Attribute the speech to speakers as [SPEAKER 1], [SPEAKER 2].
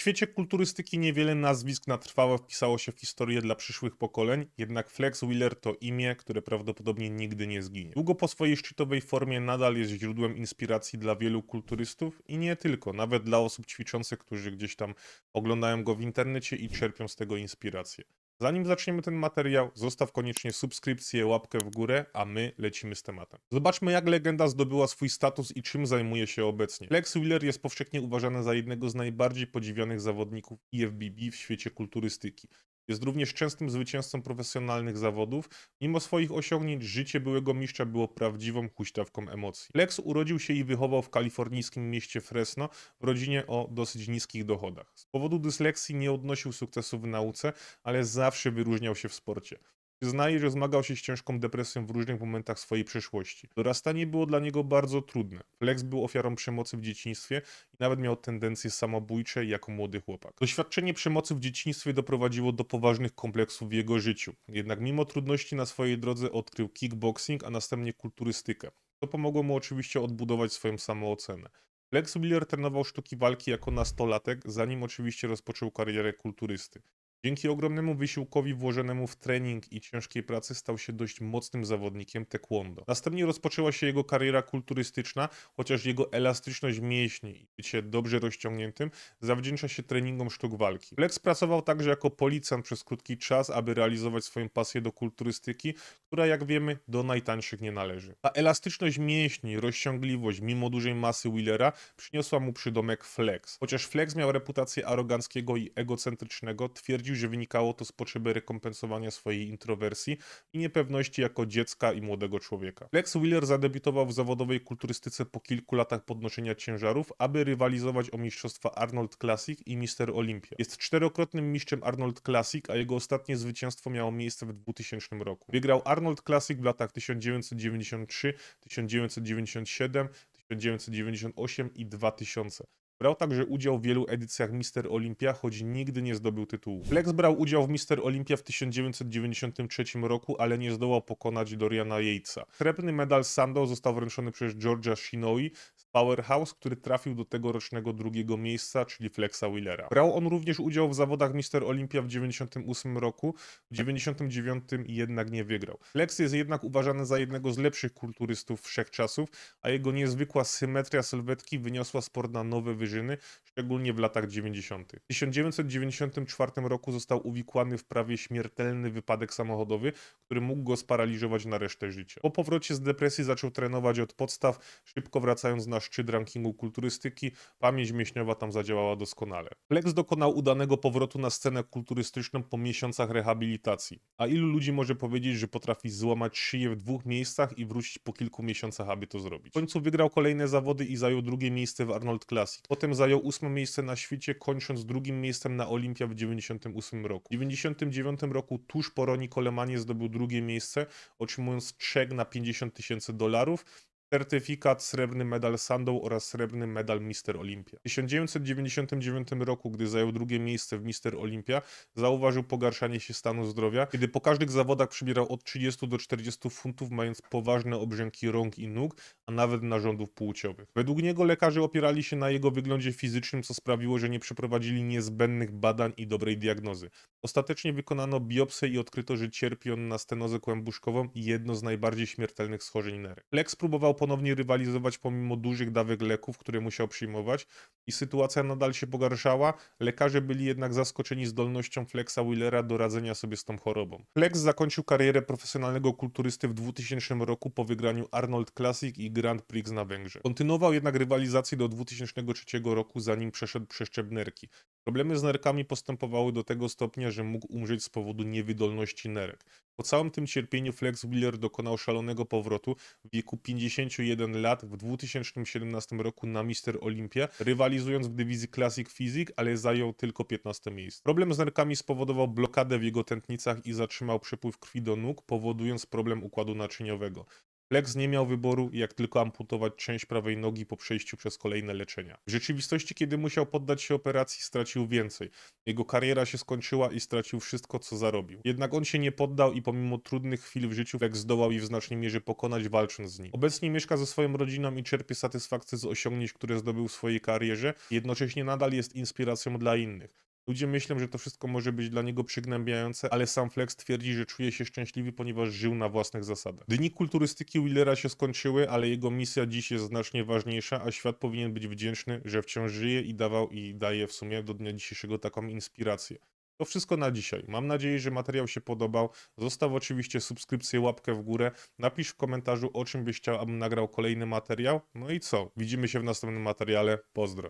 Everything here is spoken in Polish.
[SPEAKER 1] świecie kulturystyki niewiele nazwisk na trwałe wpisało się w historię dla przyszłych pokoleń, jednak Flex Wheeler to imię, które prawdopodobnie nigdy nie zginie. Długo po swojej szczytowej formie nadal jest źródłem inspiracji dla wielu kulturystów i nie tylko, nawet dla osób ćwiczących, którzy gdzieś tam oglądają go w internecie i czerpią z tego inspirację. Zanim zaczniemy ten materiał, zostaw koniecznie subskrypcję, łapkę w górę, a my lecimy z tematem. Zobaczmy, jak legenda zdobyła swój status i czym zajmuje się obecnie. Lex Wheeler jest powszechnie uważany za jednego z najbardziej podziwianych zawodników IFBB w świecie kulturystyki. Jest również częstym zwycięzcą profesjonalnych zawodów. Mimo swoich osiągnięć, życie byłego mistrza było prawdziwą huśtawką emocji. Lex urodził się i wychował w kalifornijskim mieście Fresno w rodzinie o dosyć niskich dochodach. Z powodu dysleksji nie odnosił sukcesu w nauce, ale zawsze wyróżniał się w sporcie. Przyznaje, że zmagał się z ciężką depresją w różnych momentach swojej przeszłości. Dorastanie było dla niego bardzo trudne. Flex był ofiarą przemocy w dzieciństwie i nawet miał tendencje samobójcze jako młody chłopak. Doświadczenie przemocy w dzieciństwie doprowadziło do poważnych kompleksów w jego życiu. Jednak mimo trudności na swojej drodze odkrył kickboxing, a następnie kulturystykę. To pomogło mu oczywiście odbudować swoją samoocenę. Lex Wheeler trenował sztuki walki jako nastolatek, zanim oczywiście rozpoczął karierę kulturysty. Dzięki ogromnemu wysiłkowi włożonemu w trening i ciężkiej pracy stał się dość mocnym zawodnikiem taekwondo. Następnie rozpoczęła się jego kariera kulturystyczna, chociaż jego elastyczność mięśni i bycie dobrze rozciągniętym zawdzięcza się treningom sztuk walki. Lex pracował także jako policjant przez krótki czas, aby realizować swoją pasję do kulturystyki, która jak wiemy do najtańszych nie należy. Ta elastyczność mięśni, rozciągliwość mimo dużej masy Wheelera przyniosła mu przydomek Flex. Chociaż Flex miał reputację aroganckiego i egocentrycznego, twierdził, że wynikało to z potrzeby rekompensowania swojej introwersji i niepewności jako dziecka i młodego człowieka. Lex Wheeler zadebiutował w zawodowej kulturystyce po kilku latach podnoszenia ciężarów, aby rywalizować o mistrzostwa Arnold Classic i Mister Olympia. Jest czterokrotnym mistrzem Arnold Classic, a jego ostatnie zwycięstwo miało miejsce w 2000 roku. Wygrał Arnold Classic w latach 1993, 1997, 1998 i 2000. Brał także udział w wielu edycjach Mister Olympia, choć nigdy nie zdobył tytułu. Flex brał udział w Mister Olympia w 1993 roku, ale nie zdołał pokonać Doriana Yatesa. Srebrny medal Sandow został wręczony przez Georgia Shinoi Powerhouse, który trafił do tegorocznego drugiego miejsca, czyli Flexa Wheelera. Brał on również udział w zawodach Mister Olympia w 98 roku, w 99 jednak nie wygrał. Flex jest jednak uważany za jednego z lepszych kulturystów wszechczasów, a jego niezwykła symetria sylwetki wyniosła sport na nowe wyżyny, szczególnie w latach 90. W 1994 roku został uwikłany w prawie śmiertelny wypadek samochodowy, który mógł go sparaliżować na resztę życia. Po powrocie z depresji zaczął trenować od podstaw, szybko wracając na szczyt rankingu kulturystyki, pamięć mięśniowa tam zadziałała doskonale. Flex dokonał udanego powrotu na scenę kulturystyczną po miesiącach rehabilitacji. A ilu ludzi może powiedzieć, że potrafi złamać szyję w dwóch miejscach i wrócić po kilku miesiącach, aby to zrobić? W końcu wygrał kolejne zawody i zajął drugie miejsce w Arnold Classic. Potem zajął ósme miejsce na świecie, kończąc drugim miejscem na Olimpia w 98 roku. W 99 roku tuż po Roni Colemanie zdobył drugie miejsce, otrzymując czek na 50 tysięcy dolarów, certyfikat, srebrny medal Sandow oraz srebrny medal Mister Olympia. W 1999 roku, gdy zajął drugie miejsce w Mister Olympia, zauważył pogarszanie się stanu zdrowia, kiedy po każdych zawodach przybierał od 30 do 40 funtów, mając poważne obrzęki rąk i nóg, a nawet narządów płciowych. Według niego lekarze opierali się na jego wyglądzie fizycznym, co sprawiło, że nie przeprowadzili niezbędnych badań i dobrej diagnozy. Ostatecznie wykonano biopsję i odkryto, że cierpi on na stenozę kłębuszkową jedno z najbardziej śmiertelnych schorzeń nerek. Lex próbował ponownie rywalizować pomimo dużych dawek leków, które musiał przyjmować i sytuacja nadal się pogarszała. Lekarze byli jednak zaskoczeni zdolnością Flexa Wheelera do radzenia sobie z tą chorobą. Flex zakończył karierę profesjonalnego kulturysty w 2000 roku po wygraniu Arnold Classic i Grand Prix na Węgrzech. Kontynuował jednak rywalizację do 2003 roku, zanim przeszedł przeszczep nerki. Problemy z nerkami postępowały do tego stopnia, że mógł umrzeć z powodu niewydolności nerek. Po całym tym cierpieniu Flex Wheeler dokonał szalonego powrotu w wieku 51 lat w 2017 roku na Mister Olympia, rywalizując w dywizji Classic Physique, ale zajął tylko 15 miejsce. Problem z nerkami spowodował blokadę w jego tętnicach i zatrzymał przepływ krwi do nóg, powodując problem układu naczyniowego. Flex nie miał wyboru, jak tylko amputować część prawej nogi po przejściu przez kolejne leczenia. W rzeczywistości, kiedy musiał poddać się operacji, stracił więcej. Jego kariera się skończyła i stracił wszystko, co zarobił. Jednak on się nie poddał i pomimo trudnych chwil w życiu, Flex zdołał ich w znacznej mierze pokonać, walcząc z nim. Obecnie mieszka ze swoją rodziną i czerpie satysfakcję z osiągnięć, które zdobył w swojej karierze, jednocześnie nadal jest inspiracją dla innych. Ludzie myślą, że to wszystko może być dla niego przygnębiające, ale sam Flex twierdzi, że czuje się szczęśliwy, ponieważ żył na własnych zasadach. Dni kulturystyki Willera się skończyły, ale jego misja dziś jest znacznie ważniejsza, a świat powinien być wdzięczny, że wciąż żyje i dawał i daje w sumie do dnia dzisiejszego taką inspirację. To wszystko na dzisiaj. Mam nadzieję, że materiał się podobał. Zostaw oczywiście subskrypcję, łapkę w górę. Napisz w komentarzu, o czym byś chciał, abym nagrał kolejny materiał. No i co? Widzimy się w następnym materiale. Pozdro.